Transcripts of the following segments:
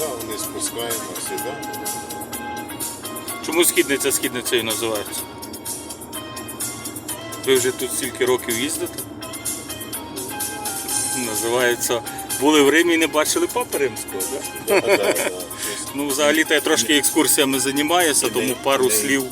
Так, вони спускаємося, да. Чому східниця східницею називається? Ви вже тут стільки років їздите? Називається. Були в Римі і не бачили папи римського, так? Да, да, да. Ну, взагалі-то я трошки екскурсіями займаюся, тому пару Не- слів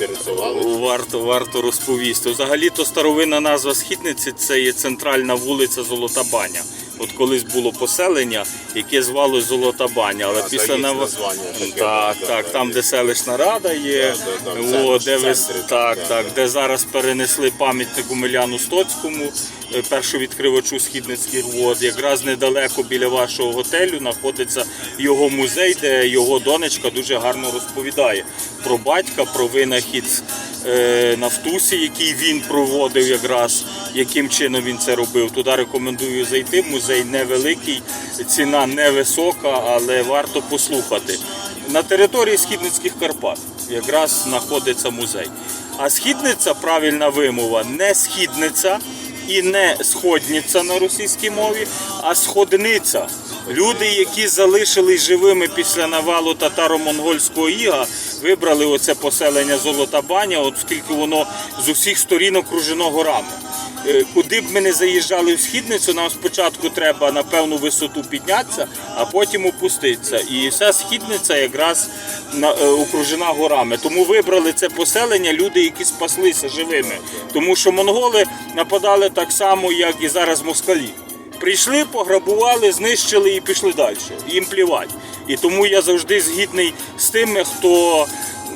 Не варто, варто розповісти. Взагалі-то старовинна назва східниці це є центральна вулиця Золота Баня. От колись було поселення, яке звалось Золота Баня, але після нав- названня таке, так, да, так, да, там, де селищна рада є, Да, да, да, о, де ви центрі, так, да, так, да. де зараз перенесли пам'ятник Умиляну Стоцькому, е, першовідкривачу східницьких вод. Якраз недалеко біля вашого готелю знаходиться його музей, де його донечка дуже гарно розповідає про батька, про винахід Нафтусі, який він проводив якраз, яким чином він це робив. Туди рекомендую зайти. Музей невеликий, ціна невисока, але варто послухати. На території Східницьких Карпат якраз знаходиться музей. А східниця, правильна вимова, не східниця і не сходниця на російській мові, а сходниця. Люди, які залишились живими після навалу татаро-монгольського іга, вибрали оце поселення Золота Баня, оскільки воно з усіх сторін окружено горами. Е, Куди б ми не заїжджали в східницю, нам спочатку треба на певну висоту піднятися, а потім опуститися. І вся східниця якраз е, окружена горами. Тому вибрали це поселення люди, які спаслися живими. Тому що монголи нападали так само, як і зараз москалі. Прийшли, пограбували, знищили і пішли далі. Їм плівать. І тому я завжди згідний з тими, хто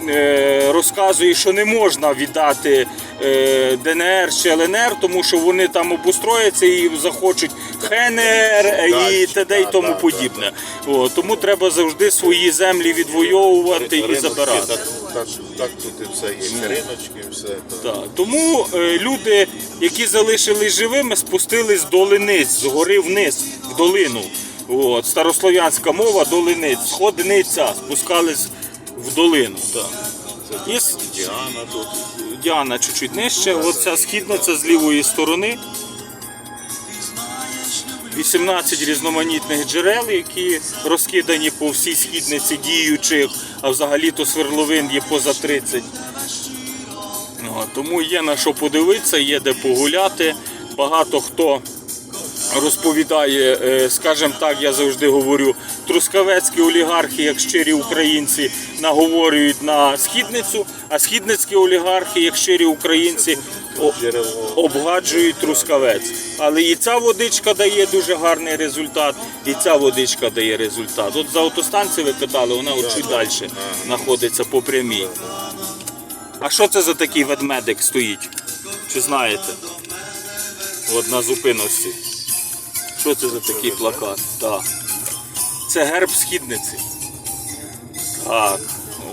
е, розказує, що не можна віддати е, ДНР чи ЛНР, тому що вони там обустрояться і захочуть ХНР і т.д. і тому подібне. О, тому треба завжди свої землі відвоювати і забирати. Так, так, тут і все є. Риночки, все. Так. Тому е, люди, які залишились живими, спустились долиниць, з гори вниз, в долину. От, старослов'янська мова долиниць, сходниця, спускались в долину. Так. Це Є тут Діана тут. Діана чуть-чуть нижче, оця східниця з лівої сторони. 18 різноманітних джерел, які розкидані по всій східниці діючих, а взагалі-то свердловин є поза 30. Ну, Тому є на що подивитися, є де погуляти. Багато хто розповідає, е, скажімо так, я завжди говорю, трускавецькі олігархи, як щирі українці, наговорюють на східницю, а східницькі олігархи, як щирі українці, обгаджують трускавець. Але і ця водичка дає дуже гарний результат, і ця водичка дає результат. От за автостанцію ви питали, вона от чуть далі знаходиться по прямій. А що це за такий ведмедик стоїть? Чи знаєте? От на зупинності. Що це за такий плакат? Так. Це герб східниці. Так.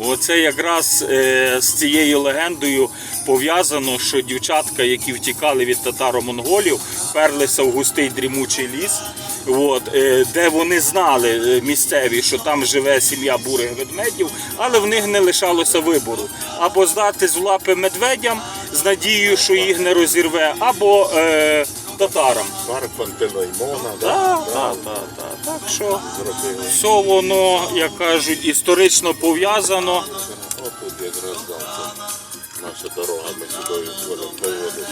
Оце якраз е, з цією легендою пов'язано, що дівчатка, які втікали від татаро-монголів, перлися в густий дрімучий ліс. От, е, де вони знали е, місцеві, що там живе сім'я бурих ведмедів, але в них не лишалося вибору. Або здати з лапи медведям з надією, що їх не розірве, або е, татарам. Парк Пантелеймона, да? Так, Да, так, так, так. Так що зробили. все воно, як кажуть, історично пов'язано. Отут якраз наша дорога, ми сюди проводимо.